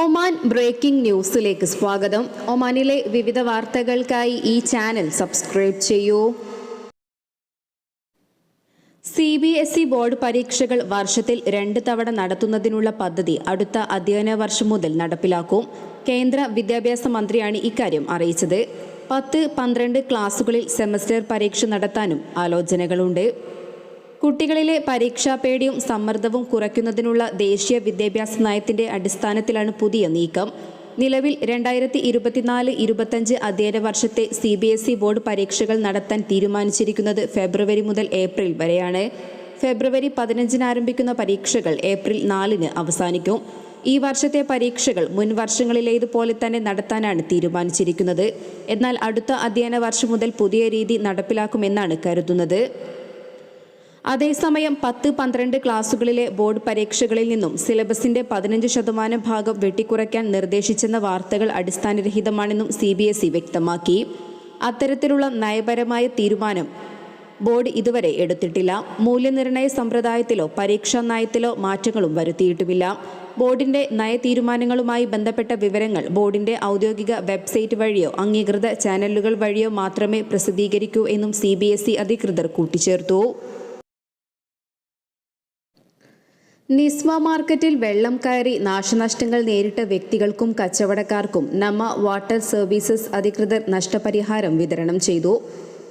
Oman breaking ന്യൂസിലേക്ക് സ്വാഗതം. ഒമാനിലെ വിവിധ വാർത്തകൾക്കായി ഈ ചാനൽ സബ്സ്ക്രൈബ് ചെയ്യൂ. C B S E board പരീക്ഷകൾ വർഷത്തിൽ രണ്ട് തവണ നടത്തുന്നതിനുള്ള പദ്ധതി അടുത്ത അധ്യയന വർഷം മുതൽ നടപ്പിലാക്കും. കേന്ദ്ര വിദ്യാഭ്യാസ മന്ത്രിയാണ് ഇക്കാര്യം അറിയിച്ചത്. പത്ത് പന്ത്രണ്ട് ക്ലാസുകളിൽ സെമസ്റ്റർ പരീക്ഷ നടത്താനും ആലോചനകളുണ്ട്. കുട്ടികളിലെ പരീക്ഷാ പേടിയും സമ്മർദ്ദവും കുറയ്ക്കുന്നതിനുള്ള ദേശീയ വിദ്യാഭ്യാസ നയത്തിന്റെ അടിസ്ഥാനത്തിലാണ് പുതിയ നീക്കം. നിലവിൽ രണ്ടായിരത്തി ഇരുപത്തിനാല് ഇരുപത്തഞ്ച് അധ്യയന വർഷത്തെ C B S E board പരീക്ഷകൾ നടത്താൻ തീരുമാനിച്ചിരിക്കുന്നത് ഫെബ്രുവരി മുതൽ ഏപ്രിൽ വരെയാണ്. ഫെബ്രുവരി പതിനഞ്ചിന് ആരംഭിക്കുന്ന പരീക്ഷകൾ ഏപ്രിൽ നാലിന് അവസാനിക്കും. ഈ വർഷത്തെ പരീക്ഷകൾ മുൻ വർഷങ്ങളിലേതുപോലെ തന്നെ നടത്താനാണ് തീരുമാനിച്ചിരിക്കുന്നത്. എന്നാൽ അടുത്ത അധ്യയന വർഷം മുതൽ പുതിയ രീതി നടപ്പിലാക്കുമെന്നാണ് കരുതുന്നത്. അതേസമയം പത്ത് പന്ത്രണ്ട് ക്ലാസുകളിലെ ബോർഡ് പരീക്ഷകളിൽ നിന്നും സിലബസിന്റെ പതിനഞ്ച് ശതമാനം ഭാഗം വെട്ടിക്കുറയ്ക്കാൻ നിർദ്ദേശിച്ചെന്ന വാർത്തകൾ അടിസ്ഥാനരഹിതമാണെന്നും സി ബി എസ് ഇ വ്യക്തമാക്കി. അത്തരത്തിലുള്ള നയപരമായ തീരുമാനം ബോർഡ് ഇതുവരെ എടുത്തിട്ടില്ല. മൂല്യനിർണയ സമ്പ്രദായത്തിലോ പരീക്ഷാ നയത്തിലോ മാറ്റങ്ങളും വരുത്തിയിട്ടുമില്ല. ബോർഡിന്റെ നയതീരുമാനങ്ങളുമായി ബന്ധപ്പെട്ട വിവരങ്ങൾ ബോർഡിന്റെ ഔദ്യോഗിക വെബ്സൈറ്റ് വഴിയോ അംഗീകൃത ചാനലുകൾ വഴിയോ മാത്രമേ പ്രസിദ്ധീകരിക്കൂ എന്നും സി അധികൃതർ കൂട്ടിച്ചേർത്തു. നിസ്വ മാർക്കറ്റിൽ വെള്ളം കയറി നാശനഷ്ടങ്ങൾ നേരിട്ട വ്യക്തികൾക്കും കച്ചവടക്കാർക്കും നമ്മ വാട്ടർ സർവീസസ് അധികൃതർ നഷ്ടപരിഹാരം വിതരണം ചെയ്തു.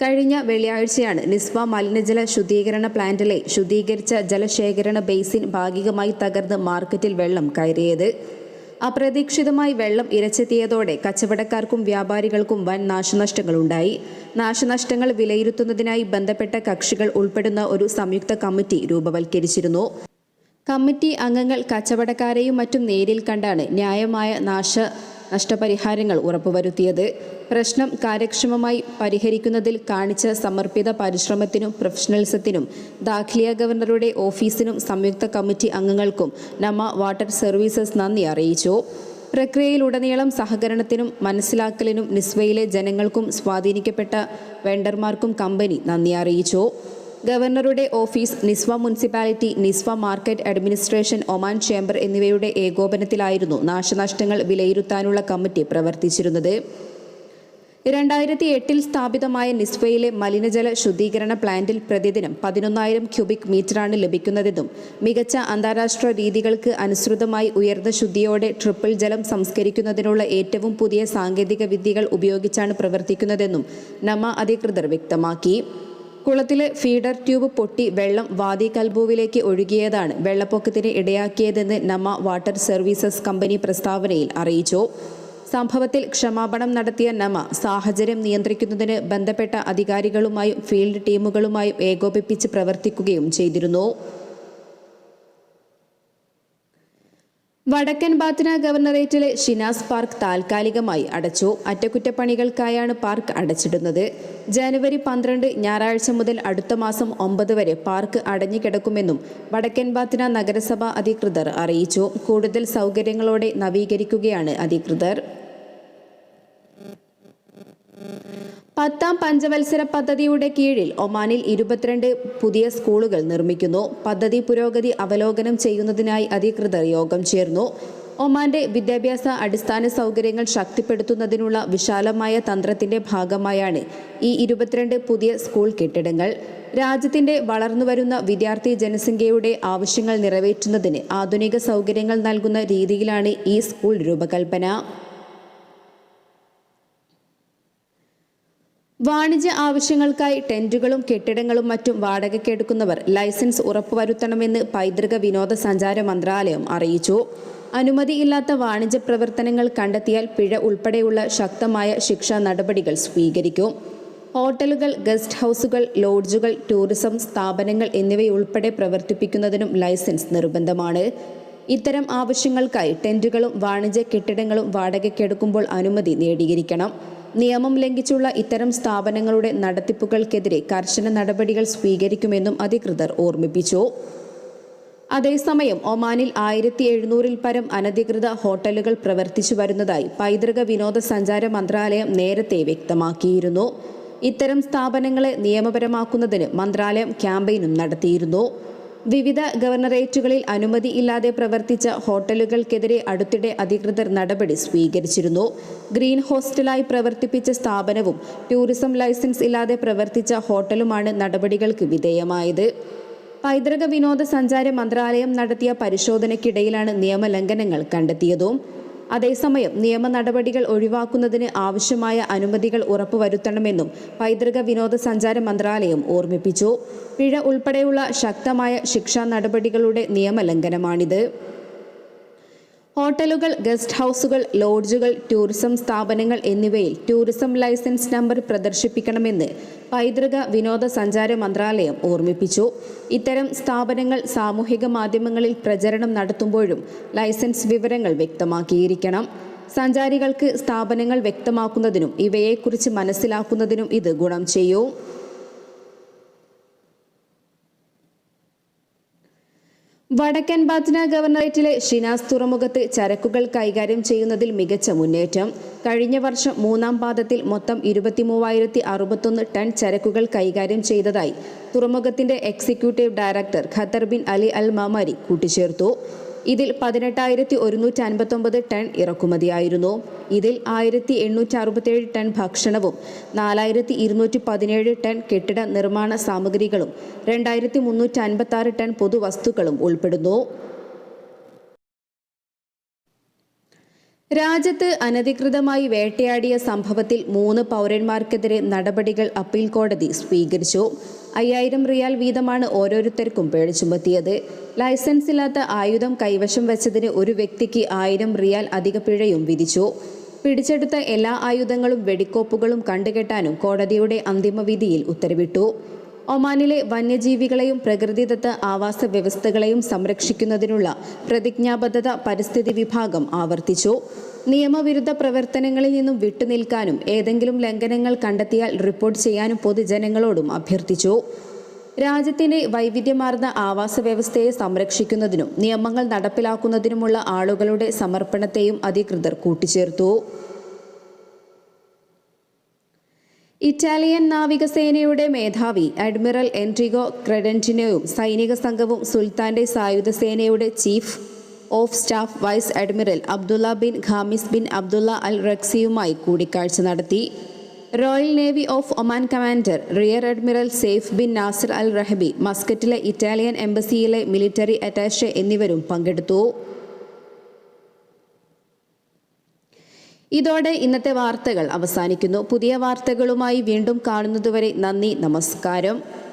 കഴിഞ്ഞ വെള്ളിയാഴ്ചയാണ് നിസ്വ മലിനജല ശുദ്ധീകരണ പ്ലാന്റിലെ ശുദ്ധീകരിച്ച ജലശേഖരണ ബേസിൻ ഭാഗികമായി തകർന്ന് മാർക്കറ്റിൽ വെള്ളം കയറിയത്. അപ്രതീക്ഷിതമായി വെള്ളം ഇരച്ചെത്തിയതോടെ കച്ചവടക്കാർക്കും വ്യാപാരികൾക്കും വൻ നാശനഷ്ടങ്ങളുണ്ടായി. നാശനഷ്ടങ്ങൾ വിലയിരുത്തുന്നതിനായി ബന്ധപ്പെട്ട കക്ഷികൾ ഉൾപ്പെടുന്ന ഒരു സംയുക്ത കമ്മിറ്റി രൂപവൽക്കരിച്ചിരുന്നു. കമ്മിറ്റി അംഗങ്ങൾ കച്ചവടക്കാരെയും മറ്റും നേരിൽ കണ്ടാണ് ന്യായമായ നാശ നഷ്ടപരിഹാരങ്ങൾ ഉറപ്പുവരുത്തിയത്. പ്രശ്നം കാര്യക്ഷമമായി പരിഹരിക്കുന്നതിൽ കാണിച്ച സമർപ്പിത പരിശ്രമത്തിനും പ്രൊഫഷണൽസത്തിനും ദാഖിലിയ ഗവർണറുടെ ഓഫീസിനും സംയുക്ത കമ്മിറ്റി അംഗങ്ങൾക്കും നമ വാട്ടർ സർവീസസ് നന്ദി അറിയിച്ചു. പ്രക്രിയയിലുടനീളം സഹകരണത്തിനും മനസ്സിലാക്കലിനും നിസ്വയിലെ ജനങ്ങൾക്കും സ്വാധീനിക്കപ്പെട്ട വെണ്ടർമാർക്കും കമ്പനി നന്ദി അറിയിച്ചു. ഗവർണറുടെ office Nizwa municipality Nizwa market administration Oman chamber എന്നിവയുടെ ഏകോപനത്തിലായിരുന്നു നാശനഷ്ടങ്ങൾ വിലയിരുത്താനുള്ള കമ്മിറ്റി പ്രവർത്തിച്ചിരുന്നത്. രണ്ടായിരത്തി എട്ടിൽ സ്ഥാപിതമായ നിസ്വയിലെ മലിനജല ശുദ്ധീകരണ പ്ലാന്റിൽ പ്രതിദിനം പതിനൊന്നായിരം ക്യൂബിക് മീറ്ററാണ് ലഭിക്കുന്നതെന്നും മികച്ച അന്താരാഷ്ട്ര രീതികൾക്ക് അനുസൃതമായി ഉയർന്ന ശുദ്ധിയോടെ ട്രിപ്പിൾ ജലം സംസ്കരിക്കുന്നതിനുള്ള ഏറ്റവും പുതിയ സാങ്കേതിക വിദ്യകൾ ഉപയോഗിച്ചാണ് പ്രവർത്തിക്കുന്നതെന്നും നമ അധികൃതർ വ്യക്തമാക്കി. കുളത്തിലെ ഫീഡർ ട്യൂബ് പൊട്ടി വെള്ളം വാദി കൽബുവിലേക്ക് ഒഴുകിയതാണ് വെള്ളപ്പൊക്കത്തിന് ഇടയാക്കിയതെന്ന് നമ വാട്ടർ സർവീസസ് കമ്പനി പ്രസ്താവനയിൽ അറിയിച്ചു. സംഭവത്തിൽ ക്ഷമാപണം നടത്തിയ നമ സാഹചര്യം നിയന്ത്രിക്കുന്നതിന് ബന്ധപ്പെട്ട അധികാരികളുമായും ഫീൽഡ് ടീമുകളുമായും ഏകോപിപ്പിച്ച് പ്രവർത്തിക്കുകയും ചെയ്തിരുന്നു. വടക്കൻ ബാത്തിന ഗവർണറേറ്റിലെ ഷിനാസ് പാർക്ക് താൽക്കാലികമായി അടച്ചു. അറ്റകുറ്റപ്പണികൾക്കായാണ് പാർക്ക് അടച്ചിടുന്നത്. ജനുവരി പന്ത്രണ്ട് ഞായറാഴ്ച മുതൽ അടുത്ത മാസം ഒമ്പത് വരെ പാർക്ക് അടഞ്ഞുകിടക്കുമെന്നും വടക്കൻ ബാത്തിന നഗരസഭ അധികൃതർ അറിയിച്ചു. കൂടുതൽ സൗകര്യങ്ങളോടെ നവീകരിക്കുകയാണ് അധികൃതർ. പത്താം പഞ്ചവത്സര പദ്ധതിയുടെ കീഴിൽ ഒമാനിൽ ഇരുപത്തിരണ്ട് പുതിയ സ്കൂളുകൾ നിർമ്മിക്കുന്നു. പദ്ധതി പുരോഗതി അവലോകനം ചെയ്യുന്നതിനായി അധികൃതർ യോഗം ചേർന്നു. ഒമാന്റെ വിദ്യാഭ്യാസ അടിസ്ഥാന സൗകര്യങ്ങൾ ശക്തിപ്പെടുത്തുന്നതിനുള്ള വിശാലമായ തന്ത്രത്തിന്റെ ഭാഗമായാണ് ഈ ഇരുപത്തിരണ്ട് പുതിയ സ്കൂൾ കെട്ടിടങ്ങൾ. രാജ്യത്തിന്റെ വളർന്നുവരുന്ന വിദ്യാർത്ഥി ജനസംഖ്യയുടെ ആവശ്യങ്ങൾ നിറവേറ്റുന്നതിന് ആധുനിക സൗകര്യങ്ങൾ നൽകുന്ന രീതിയിലാണ് ഈ സ്കൂൾ രൂപകൽപ്പന. വാണിജ്യ ആവശ്യങ്ങൾക്കായി ടെന്റുകളും കെട്ടിടങ്ങളും മറ്റും വാടകയ്ക്കെടുക്കുന്നവർ ലൈസൻസ് ഉറപ്പുവരുത്തണമെന്ന് പൈതൃക വിനോദസഞ്ചാര മന്ത്രാലയം അറിയിച്ചു. അനുമതിയില്ലാത്ത വാണിജ്യ പ്രവർത്തനങ്ങൾ കണ്ടെത്തിയാൽ പിഴ ഉൾപ്പെടെയുള്ള ശക്തമായ ശിക്ഷാ നടപടികൾ സ്വീകരിക്കും. ഹോട്ടലുകൾ ഗസ്റ്റ് ഹൗസുകൾ ലോഡ്ജുകൾ ടൂറിസം സ്ഥാപനങ്ങൾ എന്നിവയുൾപ്പെടെ പ്രവർത്തിപ്പിക്കുന്നതിനും ലൈസൻസ് നിർബന്ധമാണ്. ഇത്തരം ആവശ്യങ്ങൾക്കായി ടെന്റുകളും വാണിജ്യ കെട്ടിടങ്ങളും വാടകയ്ക്കെടുക്കുമ്പോൾ അനുമതി നേടിയിരിക്കണം. നിയമം ലംഘിച്ചുള്ള ഇത്തരം സ്ഥാപനങ്ങളുടെ നടത്തിപ്പുകൾക്കെതിരെ കർശന നടപടികൾ സ്വീകരിക്കുമെന്നും അധികൃതർ ഓർമ്മിപ്പിച്ചു. അതേസമയം ഒമാനിൽ ആയിരത്തി എഴുന്നൂറിൽ പരം അനധികൃത ഹോട്ടലുകൾ പ്രവർത്തിച്ചു വരുന്നതായി പൈതൃക വിനോദസഞ്ചാര മന്ത്രാലയം നേരത്തെ വ്യക്തമാക്കിയിരുന്നു. ഇത്തരം സ്ഥാപനങ്ങളെ നിയമപരമാക്കുന്നതിന് മന്ത്രാലയം ക്യാമ്പയിനും നടത്തിയിരുന്നു. വിവിധ ഗവർണറേറ്റുകളിൽ അനുമതി ഇല്ലാതെ പ്രവർത്തിച്ച ഹോട്ടലുകൾക്കെതിരെ അടുത്തിടെ അധികൃതർ നടപടി സ്വീകരിച്ചിരുന്നു. ഗ്രീൻ ഹോസ്റ്റലായി പ്രവർത്തിപ്പിച്ച സ്ഥാപനവും ടൂറിസം ലൈസൻസ് ഇല്ലാതെ പ്രവർത്തിച്ച ഹോട്ടലുമാണ് നടപടികൾക്ക് വിധേയമായത്. പൈതൃക വിനോദസഞ്ചാര മന്ത്രാലയം നടത്തിയ പരിശോധനയ്ക്കിടയിലാണ് നിയമലംഘനങ്ങൾ കണ്ടെത്തിയതും. അതേസമയം നിയമ നടപടികൾ ഒഴിവാക്കുന്നതിന് ആവശ്യമായ അനുമതികൾ ഉറപ്പുവരുത്തണമെന്നും പൈതൃക വിനോദസഞ്ചാര മന്ത്രാലയം ഓർമ്മിപ്പിച്ചു. പിഴ ഉൾപ്പെടെയുള്ള ശക്തമായ ശിക്ഷാ നടപടികളുടെ നിയമലംഘനമാണിത്. ഹോട്ടലുകൾ ഗസ്റ്റ് ഹൗസുകൾ ലോഡ്ജുകൾ ടൂറിസം സ്ഥാപനങ്ങൾ എന്നിവയിൽ ടൂറിസം ലൈസൻസ് നമ്പർ പ്രദർശിപ്പിക്കണമെന്ന് പൈതൃക വിനോദസഞ്ചാര മന്ത്രാലയം ഓർമ്മിപ്പിച്ചു. ഇത്തരം സ്ഥാപനങ്ങൾ സാമൂഹിക മാധ്യമങ്ങളിൽ പ്രചരണം നടത്തുമ്പോഴും ലൈസൻസ് വിവരങ്ങൾ വ്യക്തമാക്കിയിരിക്കണം. സഞ്ചാരികൾക്ക് സ്ഥാപനങ്ങൾ വ്യക്തമാക്കുന്നതിനും ഇവയെക്കുറിച്ച് മനസ്സിലാക്കുന്നതിനും ഇത് ഗുണം ചെയ്യും. വടക്കൻ ബാത്ന ഗവർണറേറ്റിലെ ഷിനാസ് തുറമുഖത്ത് ചരക്കുകൾ കൈകാര്യം ചെയ്യുന്നതിൽ മികച്ച മുന്നേറ്റം. കഴിഞ്ഞ വർഷം മൂന്നാം പാദത്തിൽ മൊത്തം ഇരുപത്തിമൂവായിരത്തി അറുപത്തൊന്ന് ടൺ ചരക്കുകൾ കൈകാര്യം ചെയ്തതായി തുറമുഖത്തിന്റെ executive director Qatar bin Ali al Mamari കൂട്ടിച്ചേർത്തു. ഇതിൽ പതിനെട്ടായിരത്തി ഒരുന്നൂറ്റി അൻപത്തൊമ്പത് ടൺ ഇറക്കുമതിയായിരുന്നു. ഇതിൽ ആയിരത്തി എണ്ണൂറ്റി അറുപത്തേഴ് ടൺ ഭക്ഷണവും നാലായിരത്തി ഇരുന്നൂറ്റി പതിനേഴ് ടൺ കെട്ടിട നിർമ്മാണ സാമഗ്രികളും രണ്ടായിരത്തി മുന്നൂറ്റി അൻപത്തി ആറ് ടൺ പൊതുവസ്തുക്കളും ഉൾപ്പെടുന്നു. രാജ്യത്ത് അനധികൃതമായി വേട്ടയാടിയ സംഭവത്തിൽ മൂന്ന് പൗരന്മാർക്കെതിരെ നടപടികൾ അപ്പീൽ കോടതി സ്വീകരിച്ചു. അയ്യായിരം റിയാൽ വീതമാണ് ഓരോരുത്തർക്കും പിഴ ചുമത്തിയത് ലൈസൻസ് ഇല്ലാത്ത ആയുധം കൈവശം വെച്ചതിന് ഒരു വ്യക്തിക്ക് ആയിരം റിയാൽ അധിക പിഴയും വിധിച്ചു. പിടിച്ചെടുത്ത എല്ലാ ആയുധങ്ങളും വെടിക്കോപ്പുകളും കണ്ടുകെട്ടാനും കോടതിയുടെ അന്തിമ വിധിയിൽ ഉത്തരവിട്ടു. ഒമാനിലെ വന്യജീവികളെയും പ്രകൃതിദത്ത ആവാസ വ്യവസ്ഥകളെയും സംരക്ഷിക്കുന്നതിനുള്ള പ്രതിജ്ഞാബദ്ധത പരിസ്ഥിതി വിഭാഗം ആവർത്തിച്ചു. നിയമവിരുദ്ധ പ്രവർത്തനങ്ങളിൽ നിന്നും വിട്ടുനിൽക്കാനും ഏതെങ്കിലും ലംഘനങ്ങൾ കണ്ടെത്തിയാൽ റിപ്പോർട്ട് ചെയ്യാനും പൊതുജനങ്ങളോടും അഭ്യർത്ഥിച്ചു. രാജ്യത്തിന്റെ വൈവിധ്യമാർന്ന ആവാസ വ്യവസ്ഥയെ സംരക്ഷിക്കുന്നതിനും നിയമങ്ങൾ നടപ്പിലാക്കുന്നതിനുമുള്ള ആളുകളുടെ സമർപ്പണത്തെയും അധികൃതർ കൂട്ടിച്ചേർത്തു. ഇറ്റാലിയൻ നാവികസേനയുടെ മേധാവി അഡ്മിറൽ എൻട്രിഗോ ക്രെഡന്റിനോയും സൈനിക സംഘവും സുൽത്താന്റെ സായുധ സേനയുടെ chief of staff vice admiral Abdullah bin Khamis bin Abdullah al റക്സിയുമായി കൂടിക്കാഴ്ച നടത്തി. Royal navy of Oman commander rear admiral Saif bin Nasser al Rahbi മസ്കറ്റിലെ Italian എംബസിയിലെ മിലിറ്ററി അറ്റാഷെ എന്നിവരും പങ്കെടുത്തു. ഇതോടെ ഇന്നത്തെ വാർത്തകൾ അവസാനിക്കുന്നു. പുതിയ വാർത്തകളുമായി വീണ്ടും കാണുന്നതുവരെ നന്ദി നമസ്കാരം.